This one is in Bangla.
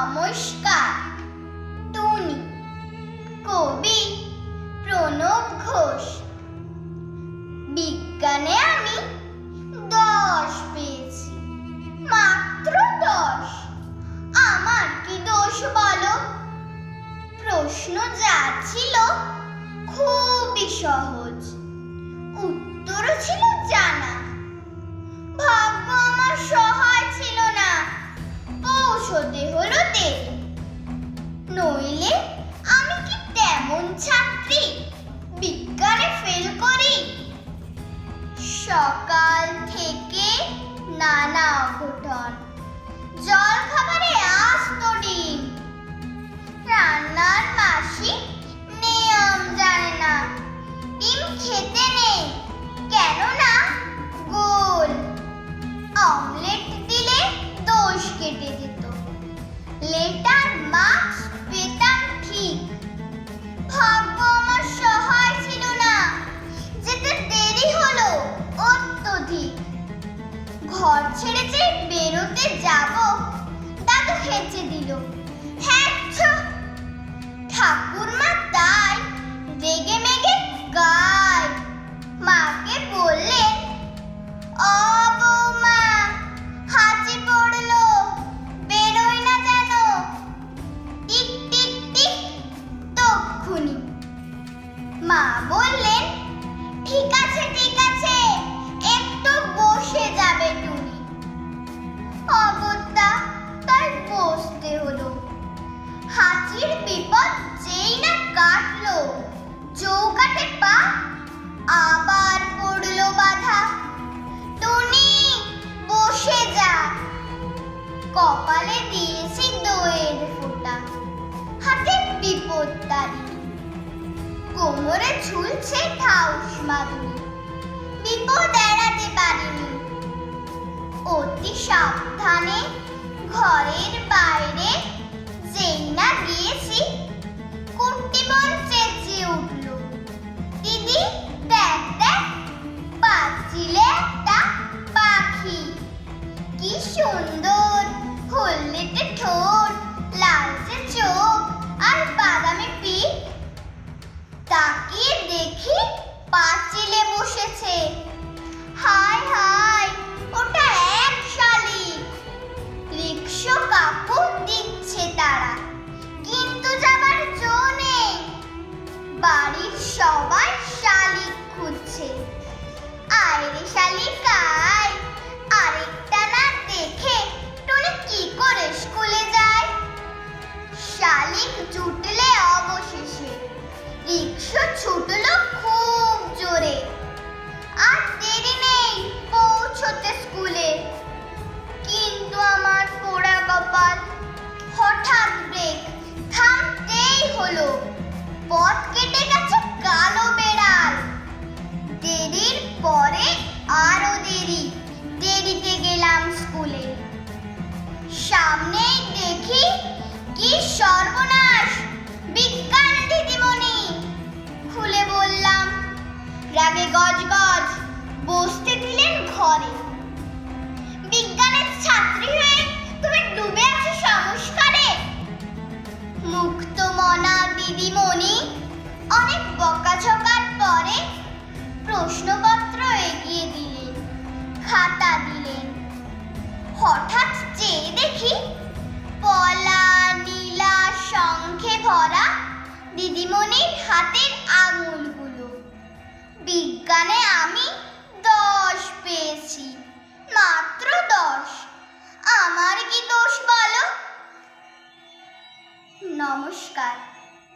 নমস্কার। টুনি, কবি প্রণব ঘোষ। বিজ্ঞানে আমি দশ পেয়েছি, মাত্র দশ। আমার কি দোষ বলো? প্রশ্ন যা ছিল খুবই সহজ। উত্তরও ছিল জানা। সকাল থেকে নানা অঘটন জল খাবারে বেরোতে যাব। দাদু হেঁচে দিল। হ্যাঁ ঠাকুরমা তাই রেগে মেগে গায়। মাকে বললেন মা বললেন, ঠিক আছে কপালে দিয়েছি দইয়ের ফোঁটা, হাতে বিপদ কোমরে ঝুলছে ঠাউস মাদুরি, বিপদ এড়াতে পারিনি। অতি সাবধানে ঘরের বাইরে রিক্সা ছুটলো খুব জোরে। আর দেরি নেই, পৌঁছতে স্কুলে। কিন্তু আমার পোড়া কপাল হঠাৎ ব্রেক থামতেই হলো। পথ কেটে গেছে কালো বেড়াল। দেরির পরে আরও দেরি, দেরিতে গেলাম স্কুলে। সামনেই দেখি কি সর্বনাশ রাগে গজ গজ বসতে দিলেন ঘরে। বিজ্ঞানের ছাত্রী হয়ে তুমি ডুবে আছো সংস্কারে। মুক্ত মনা দিদিমণি অনেক বকাঝকার পরে প্রশ্নপত্র এগিয়ে দিলেন, খাতা দিলেন। হঠাৎ চেয়ে দেখি পলা, নীলা, শঙ্খে ভরা দিদিমণির হাতের আঙুলগুলো। বিজ্ঞানে আমি দশ পেয়েছি।